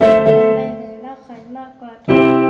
没来，那肯定没过。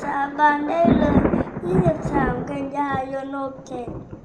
สาบานได้เลย 23 กันยายน67